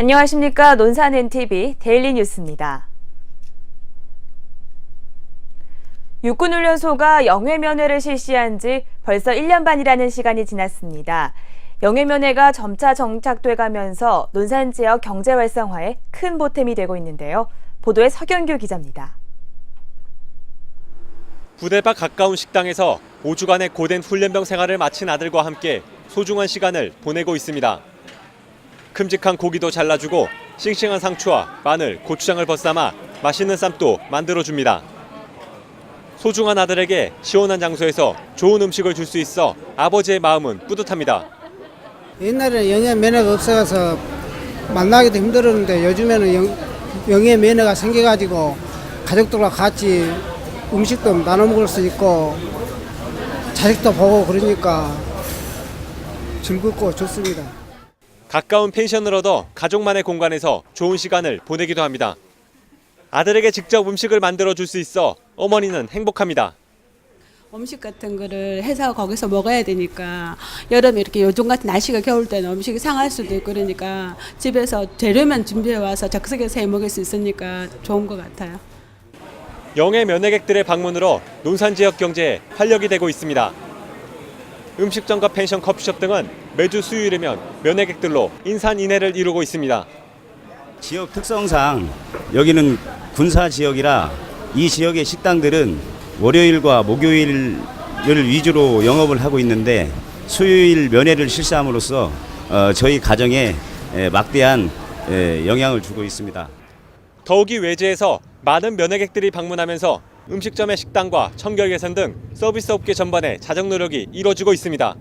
안녕하십니까. 논산 NTV 데일리 뉴스입니다. 육군훈련소가 영해면회를 실시한 지 벌써 1년 반이라는 시간이 지났습니다. 영해면회가 점차 정착돼 가면서 논산 지역 경제 활성화에 큰 보탬이 되고 있는데요. 보도에 서경규 기자입니다. 부대 밖 가까운 식당에서 5주간의 고된 훈련병 생활을 마친 아들과 함께 소중한 시간을 보내고 있습니다. 큼직한 고기도 잘라주고 싱싱한 상추와 마늘, 고추장을 벗삼아 맛있는 쌈도 만들어줍니다. 소중한 아들에게 시원한 장소에서 좋은 음식을 줄 수 있어 아버지의 마음은 뿌듯합니다. 옛날에는 영예 면허가 없어서 만나기도 힘들었는데 요즘에는 영, 영예 면허가 생겨가지고 가족들과 같이 음식도 나눠 먹을 수 있고 자식도 보고 그러니까 즐겁고 좋습니다. 가까운 펜션을 얻어 가족만의 공간에서 좋은 시간을 보내기도 합니다. 아들에게 직접 음식을 만들어 줄 수 있어 어머니는 행복합니다. 음식 같은 거를 해서 거기서 먹어야 되니까 여름에 이렇게 요즘 같은 날씨가 겨울 때는 음식이 상할 수도 있고 그러니까 집에서 재료만 준비해 와서 적석에서 해 먹을 수 있으니까 좋은 것 같아요. 영해 면회객들의 방문으로 논산 지역 경제에 활력이 되고 있습니다. 음식점과 펜션, 커피숍 등은 매주 수요일이면 면회객들로 인산인해를 이루고 있습니다. 지역 특성상 여기는 군사 지역이라 이 지역의 식당들은 월요일과 목요일을 위주로 영업을 하고 있는데 수요일 면회를 실시함으로써 어, 저희 가정에 에, 막대한 에, 영향을 주고 있습니다. 더욱이 외지에서 많은 면회객들이 방문하면서 음식점의 식당과 청결 개선 등 서비스 업계 전반에 자정 노력이 이뤄지고 있습니다.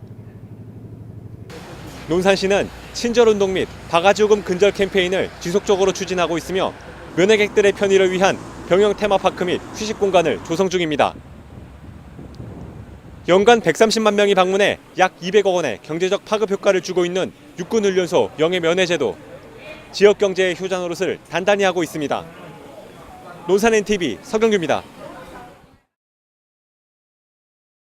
논산시는 친절 운동 및 바가지 요금 근절 캠페인을 지속적으로 추진하고 있으며 면회객들의 편의를 위한 병영 테마파크 및 휴식 공간을 조성 중입니다. 연간 130만 명이 방문해 약 200억 원의 경제적 파급 효과를 주고 있는 육군 훈련소 영해 면회 제도 지역 경제의 효자 노릇을 단단히 하고 있습니다. 논산 NTV 서경규입니다.